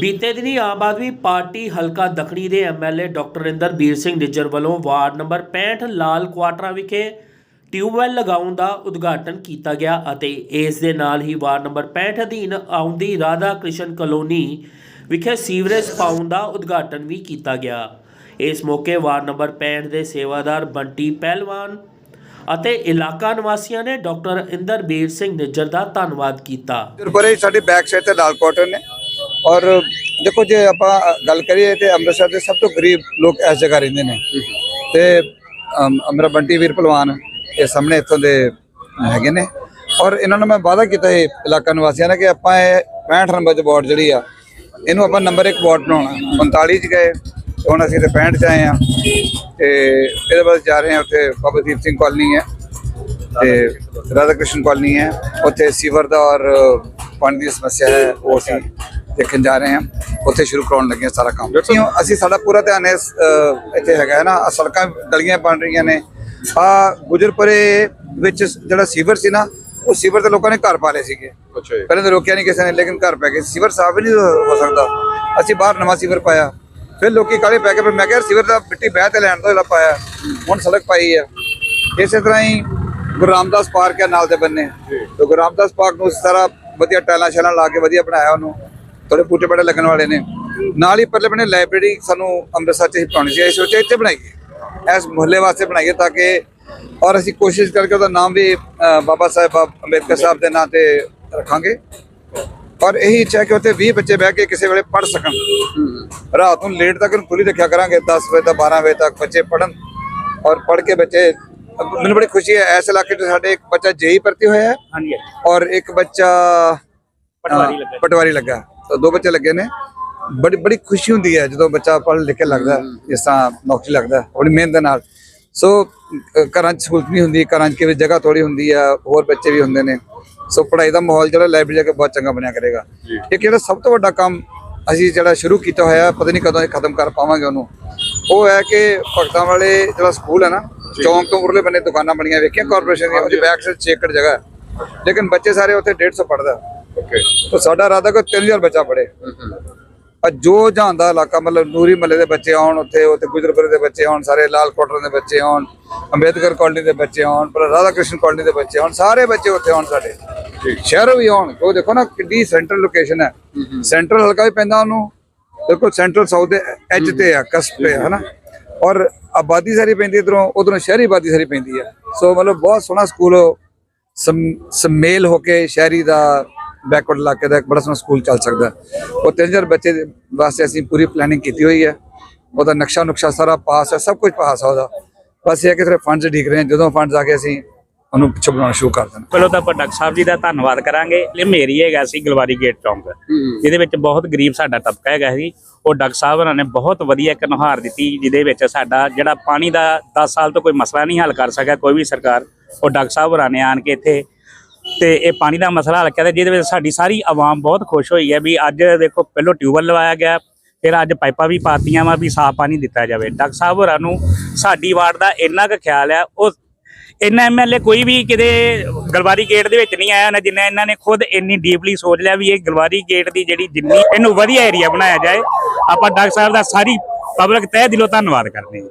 ਬੀਤੇ ਦਿਨੀ ਆਮ ਆਦਮੀ ਪਾਰਟੀ ਹਲਕਾ ਦਖਣੀ ਦੇ ਐਮਐਲਏ ਡਾਕਟਰ ਇੰਦਰਬੀਰ ਸਿੰਘ ਨਿੱਜਰ ਵੱਲੋਂ ਵਾਰਡ ਨੰਬਰ 65 ਲਾਲ ਕੁਆਟਰਾਂ ਵਿਖੇ ਟਿਊਬਵੈੱਲ ਲਗਾਉਣ ਦਾ ਉਦਘਾਟਨ ਕੀਤਾ ਗਿਆ ਅਤੇ ਇਸ ਦੇ ਨਾਲ ਹੀ ਵਾਰਡ ਨੰਬਰ 65 ਅਧੀਨ ਆਉਂਦੀ ਰਾਧਾ ਕ੍ਰਿਸ਼ਨ ਕਲੋਨੀ ਵਿਖੇ ਸੀਵਰੇਜ ਪਾਉਣ ਦਾ ਉਦਘਾਟਨ ਵੀ ਕੀਤਾ ਗਿਆ। ਇਸ ਮੌਕੇ ਵਾਰਡ ਨੰਬਰ 65 ਦੇ ਸੇਵਾਦਾਰ ਬੰਟੀ ਪਹਿਲਵਾਨ ਅਤੇ ਇਲਾਕਾ ਨਿਵਾਸੀਆਂ ਨੇ ਡਾਕਟਰ ਇੰਦਰਬੀਰ ਸਿੰਘ ਨਿੱਜਰ ਦਾ ਧੰਨਵਾਦ ਕੀਤਾ। ਗੁਰਪੁਰੇ ਸਾਡੇ ਬੈਕ ਸਾਈਡ ਤੇ ਲਾਲ ਕੁਆਟਰ ਨੇ। ਔਰ ਦੇਖੋ ਜੇ ਆਪਾਂ ਗੱਲ ਕਰੀਏ ਤੇ ਅੰਮ੍ਰਿਤਸਰ ਦੇ ਸਭ ਤੋਂ ਗਰੀਬ ਲੋਕ ਇਸ ਜਗ੍ਹਾ ਰਹਿੰਦੇ ਨੇ। ਤੇ ਅਮ, ਮੇਰਾ ਬੰਟੀ ਵੀਰ ਪਹਿਲਵਾਨ ਇਹ ਸਾਹਮਣੇ ਇੱਥੋਂ ਦੇ ਹੈਗੇ ਨੇ। ਔਰ ਇਹਨਾਂ ਨੂੰ ਮੈਂ ਵਾਅਦਾ ਕੀਤਾ ਇਹ ਇਲਾਕਾ ਨਿਵਾਸੀਆਂ ਨੇ ਕਿ ਆਪਾਂ ਇਹ 65 ਨੰਬਰ 'ਚ ਵਾਰਡ ਜਿਹੜੀ ਆ ਇਹਨੂੰ ਆਪਾਂ ਨੰਬਰ 1 ਵਾਰਡ ਬਣਾਉਣਾ। 45 ਚ ਗਏ ਹੁਣ ਅਸੀਂ ਤੇ 65 ਚ ਆਏ ਆ ਤੇ ਇਹਦੇ ਬਾਅਦ ਜਾ ਰਹੇ ਹਾਂ ਉੱਥੇ ਬਾਬਾ ਦੀਪ ਸਿੰਘ ਕਾਲਨੀ ਹੈ। ਤੇ ਰਾਧਾ ਕ੍ਰਿਸ਼ਨ ਕਾਲਨੀ ਹੈ। ਉੱਥੇ ਸੀਵਰ ਦਾ ਔਰ ਪਾਣੀ ਦੀ ਸਮੱਸਿਆ ਹੈ ਉਹ ਅਸੀਂ ਦੇਖਣ ਜਾ ਰਹੇ ਹਾਂ। ਉੱਥੇ ਸ਼ੁਰੂ ਕਰਾਉਣ ਲੱਗੇ ਹਾਂ ਸਾਰਾ ਕੰਮ। ਕਿਉਂ? ਅਸੀਂ ਸਾਡਾ ਪੂਰਾ ਧਿਆਨ ਇਸ ਇੱਥੇ ਹੈਗਾ ਹੈ ਨਾ। ਆਹ ਸੜਕਾਂ ਗਲੀਆਂ ਬਣ ਰਹੀਆਂ ਨੇ। ਆ ਗੁਜਰਪੁਰੇ ਵਿੱਚ ਜਿਹੜਾ ਸੀਵਰ ਸੀ ਨਾ ਉਹ ਸੀਵਰ ਤੇ ਲੋਕਾਂ ਨੇ ਘਰ ਪਾ ਲਏ ਸੀਗੇ। ਅੱਛਾ ਜੀ। ਪਹਿਲਾਂ ਤਾਂ ਰੋਕਿਆ ਨਹੀਂ ਕਿਸੇ ਨੇ ਲੇਕਿਨ ਘਰ ਪੈ ਗਏ। ਸੀਵਰ ਸਾਫ਼ ਹੀ ਨਹੀਂ ਹੋ ਸਕਦਾ। ਅਸੀਂ ਬਾਹਰ ਨਵਾਂ ਸੀਵਰ ਪਾਇਆ। ਫਿਰ ਲੋਕੀ ਕਾਲੇ ਪੈ ਗਏ। ਫਿਰ ਮੈਂ ਕਿਹਾ ਸੀਵਰ ਦਾ ਮਿੱਟੀ ਬਹਿ ਤੇ ਲੈਣ ਤੋਂ ਜਿਹੜਾ ਪਾਇਆ ਹੁਣ ਸੜਕ ਪਾਈ ਆ। ਇਸੇ ਤਰ੍ਹਾਂ ਹੀ ਗੁਰੂ ਰਾਮਦਾਸ ਪਾਰਕ ਹੈ ਨਾਲ ਦੇ ਬੰਨੇ। ਤੇ ਗੁਰੂ ਰਾਮਦਾਸ ਪਾਰਕ ਨੂੰ ਇਸ ਤਰ੍ਹਾਂ ਵਧੀਆ ਟਾਇਲਾਂ ਸ਼ੈਲਾਂ ਲਾ ਕੇ ਵਧੀਆ ਬਣਾਇਆ ਉਹਨੂੰ। ਥੋੜੇ ਬੂਟੇ ਬੜੇ ਲੱਗਣ ਵਾਲੇ ਨੇ। ਨਾਲ ਹੀ ਪਰਲੇ ਬੰਨੇ ਲਾਇਬ੍ਰੇਰੀ ਸਾਨੂੰ ਅੰਮ੍ਰਿਤਸਰ ਚ ਹੀ ਬਣਾਉਣੀ ਸੀ। ਇਸ ਵਿੱਚ ਇੱਥੇ ਬਣਾਈਏ ਇਸ ਮੁਹੱਲੇ ਵਾਸਤੇ ਬਣਾਈਏ ਤਾਂ ਕਿ ਔਰ ਅਸੀਂ ਕੋਸ਼ਿਸ਼ ਕਰਕੇ ਉਹਦਾ ਨਾਮ ਵੀ ਬਾਬਾ ਸਾਹਿਬ ਅੰਬੇਦਕਰ ਸਾਹਿਬ ਦੇ ਨਾਂ ਤੇ ਰੱਖਾਂਗੇ। ਔਰ ਇਹੀ ਇੱਛਾ ਕਿ ਉੱਥੇ 20 ਬੱਚੇ ਬਹਿ ਕੇ ਕਿਸੇ ਵੇਲੇ ਪੜ ਸਕਣ। ਰਾਤ ਨੂੰ ਲੇਟ ਤੱਕ ਖੁੱਲੀ ਰੱਖਿਆ ਕਰਾਂਗੇ। 10 ਵਜੇ ਤੱਕ 12 ਵਜੇ ਤੱਕ ਬੱਚੇ ਪੜਨ ਔਰ ਪੜ ਕੇ ਬੱਚੇ ਮੈਨੂੰ ਬੜੀ ਖੁਸ਼ੀ ਹੈ। ਇਸ ਇਲਾਕੇ 'ਚ ਸਾਡੇ ਇੱਕ ਬੱਚਾ ਜੇਈ ਭਰਤੀ ਹੋਇਆ ਹੈ। ਹਾਂਜੀ। ਔਰ ਇੱਕ ਬੱਚਾ ਪਟਵਾਰੀ ਲੱਗਾ। ਪਟਵਾਰੀ ਲੱਗਾ। ਤਾਂ ਦੋ ਬੱਚੇ ਲੱਗੇ ਨੇ। ਬੜੀ ਬੜੀ ਖੁਸ਼ੀ ਹੁੰਦੀ ਹੈ ਜਦੋਂ ਬੱਚਾ ਪੜ੍ਹ ਲਿਖ ਕੇ ਲੱਗਦਾ ਜਿਸ ਤਰ੍ਹਾਂ ਨੌਕਰੀ ਲੱਗਦਾ ਬੜੀ ਮਿਹਨਤ ਦੇ ਨਾਲ। ਸੋ ਘਰਾਂ 'ਚ ਸਹੂਲਤ ਨਹੀਂ ਹੁੰਦੀ ਘਰਾਂ 'ਚ ਕਿਵੇਂ ਜਗ੍ਹਾ ਥੋੜੀ ਹੁੰਦੀ ਆ ਹੋਰ ਬੱਚੇ ਵੀ ਹੁੰਦੇ ਨੇ। ਸੋ ਪੜ੍ਹਾਈ ਦਾ ਮਾਹੌਲ ਜਿਹੜਾ ਲਾਇਬ੍ਰੇਰੀ ਜਾ ਕੇ ਬਹੁਤ ਚੰਗਾ ਬਣਿਆ ਕਰੇਗਾ। ਇੱਕ ਜਿਹੜਾ ਸਭ ਤੋਂ ਵੱਡਾ ਕੰਮ ਅਸੀਂ ਜਿਹੜਾ ਸ਼ੁਰੂ ਕੀਤਾ ਹੋਇਆ ਪਤਾ ਨਹੀਂ ਕਦੋਂ ਇਹ ਖਤਮ ਕਰ ਪਾਵਾਂਗੇ ਉਹਨੂੰ। ਉਹ ਹੈ ਕਿ ਭਗਤਾਂ ਵਾਲੇ ਜਿਹੜਾ ਸਕੂਲ ਹੈ ਨਾ ਚੌਂਕ ਤੋਂ ਉਰਲੇ ਬੰਨੇ ਦੁਕਾਨਾਂ ਬਣੀਆਂ ਵੇਖੀਆਂ ਕਾਰਪੋਰੇਸ਼ਨ ਦੀਆਂ ਉਹਦੀ ਬੈਕ ਸਾਈਡ 6 ਏਕੜ ਜਗ੍ਹਾ ਲੇਕਿਨ ਬੱਚੇ ਸਾਰੇ ਉੱਥੇ 150 ਪੜਦਾ ਤਾਂ ਸਾਡਾ ਇਰਾਦਾ ਕਿ 3000 ਬੱਚਾ ਪੜੇ ਜੋ ਜਹਾਨ ਦਾ ਇਲਾਕਾ ਮਤਲਬ ਨੂਰੀ ਮੱਲੇ ਦੇ ਬੱਚੇ ਆਉਣ ਉੱਥੇ ਉੱਥੇ ਗੁਜਰਪੁਰੇ ਦੇ ਬੱਚੇ ਆਉਣ ਸਾਰੇ ਲਾਲ ਕੋਟਰ ਦੇ ਬੱਚੇ ਆਉਣ ਅੰਬੇਦਕਰ ਕਾਲਨੀ ਦੇ ਬੱਚੇ ਆਉਣ ਪਰ ਰਾਧਾ ਕ੍ਰਿਸ਼ਨ ਕਾਲਨੀ ਦੇ ਬੱਚੇ ਆਉਣ ਸਾਰੇ ਬੱਚੇ ਉੱਥੇ ਆਉਣ ਸਾਡੇ। ਸ਼ਹਿਰੋਂ ਵੀ ਆਉਣ। ਉਹ ਦੇਖੋ ਨਾ ਕਿੱਡੀ ਸੈਂਟਰਲ ਲੋਕੇਸ਼ਨ ਹੈ। ਸੈਂਟਰਲ ਹਲਕਾ ਵੀ ਪੈਂਦਾ ਉਹਨੂੰ। ਦੇਖੋ ਸੈਂਟਰਲ ਸਾਊਥ ਦੇ ਐਜ ਤੇ ਆ ਕਸਪ ਤੇ ਹਨਾ? ਔਰ ਆਬਾਦੀ ਸਾਰੀ ਪੈਂਦੀ ਇਧਰੋਂ ਉਧਰੋਂ ਸ਼ਹਿਰੀ ਆਬਾਦੀ ਸਾਰੀ ਪੈਂਦੀ ਹੈ। ਸੋ ਮਤਲਬ ਬਹੁਤ ਸੋਹਣਾ ਸਕੂਲ ਸਮ- ਸਮੇਲ ਹੋ ਕੇ ਸ਼ਹਿਰੀ ਦਾ ਬੈਕਵਰਡ ਇਲਾਕੇ ਦਾ ਇੱਕ ਬੜਾ ਸੋਹਣਾ ਸਕੂਲ ਚੱਲ ਸਕਦਾ। ਉਹ 3000 ਬੱਚੇ ਦੇ ਵਾਸਤੇ ਅਸੀਂ ਪੂਰੀ ਪਲੈਨਿੰਗ ਕੀਤੀ ਹੋਈ ਹੈ। ਉਹਦਾ ਨਕਸ਼ਾ ਨੁਕਸ਼ਾ ਸਾਰਾ ਪਾਸ ਹੈ ਸਭ ਕੁਝ ਪਾਸ ਹੈ ਉਹਦਾ। ਬਸ ਇਹ ਕਿ ਥੋੜੇ ਫੰਡਸ ਢੀਕ ਰਹੇ ਜਦੋਂ ਫੰਡਸ ਆ ਕੇ ਅਸੀਂ ਉਹਨੂੰ ਪਿੱਛੋਂ ਬਣਾਉਣਾ ਸ਼ੁਰੂ ਕਰ ਦੇਣਾ। ਪਹਿਲਾਂ ਤਾਂ ਆਪਾਂ ਡਾਕਟਰ ਸਾਹਿਬ ਜੀ ਦਾ ਧੰਨਵਾਦ ਕਰਾਂਗੇ। ਇਹ ਮੇਰੀ ਹੈਗਾ ਸੀ ਗਲਵਾਰੀ ਗੇਟ ਚੌਂਕ। ਜਿਹਦੇ ਵਿੱਚ ਬਹੁਤ ਗਰੀਬ ਸਾਡਾ ਤਬਕਾ ਹੈਗਾ ਸੀ। ਉਹ ਡਾਕਟਰ ਸਾਹਿਬ ਹੋਰਾਂ ਨੇ ਬਹੁਤ ਵਧੀਆ ਇੱਕ ਨੁਹਾਰ ਦਿੱਤੀ ਜਿਹਦੇ ਵਿੱਚ ਸਾਡਾ ਜਿਹੜਾ ਪਾਣੀ ਦਾ 10 ਸਾਲ ਤੋਂ ਕੋਈ ਮਸਲਾ ਨਹੀਂ ਹੱਲ ਕਰ ਸਕਿਆ ਕੋਈ ਵੀ ਸਰਕਾਰ। ਉਹ ਡਾਕਟਰ ਸਾਹਿਬ ਹੋਰਾਂ ਨੇ ਆਣ ਕੇ ਇੱਥੇ ਤੇ ਇਹ ਪਾਣੀ ਦਾ ਮਸਲਾ ਹੱਲ ਕੀਤਾ ਜਿਹਦੇ ਵਿੱਚ ਸਾਡੀ ਸਾਰੀ ਆਵਾਮ ਬਹੁਤ ਖੁਸ਼ ਹੋਈ ਹੈ ਵੀ ਅੱਜ ਦੇਖੋ ਪਹਿਲਾਂ ਟਿਊਬਵੈੱਲ ਲਵਾਇਆ ਗਿਆ, ਫਿਰ ਅੱਜ ਪਾਈਪਾਂ ਵੀ ਪਾਤੀਆਂ ਵਾ ਵੀ ਸਾਫ਼ ਪਾਣੀ ਦਿੱਤਾ ਜਾਵੇ। ਡਾਕਟਰ ਸਾਹਿਬ ਹੋਰਾਂ ਨੂੰ ਸਾਡੀ ਵਾਰਡ ਦਾ ਇੰਨਾ ਕੁ ਖਿਆਲ ਆ ਉਹ ਇੰਨਾ ਐਮਐਲਏ ਕੋਈ ਵੀ ਕਿਤੇ ਗਲਵਾਰੀ ਗੇਟ ਦੇ ਵਿੱਚ ਨਹੀਂ ਆਇਆ ਨਾ ਜਿੰਨਾ ਇਹਨਾਂ ਨੇ ਖੁਦ ਇੰਨੀ ਡੀਪਲੀ ਸੋਚ ਲਿਆ ਵੀ ਇਹ ਗਲਵਾਰੀ ਗੇਟ ਦੀ ਜਿਹੜੀ ਜਿੰਨੀ ਇਹਨੂੰ ਵਧੀਆ ਏਰੀਆ ਬਣਾਇਆ ਜਾਏ, ਆਪਾਂ ਡਾਕਟਰ ਸਾਹਿਬ ਦਾ ਸਾਰੀ ਪਬਲਿਕ ਤਹਿ ਦਿਲੋਂ ਧੰਨਵਾਦ ਕਰਦੇ ਹਾਂ।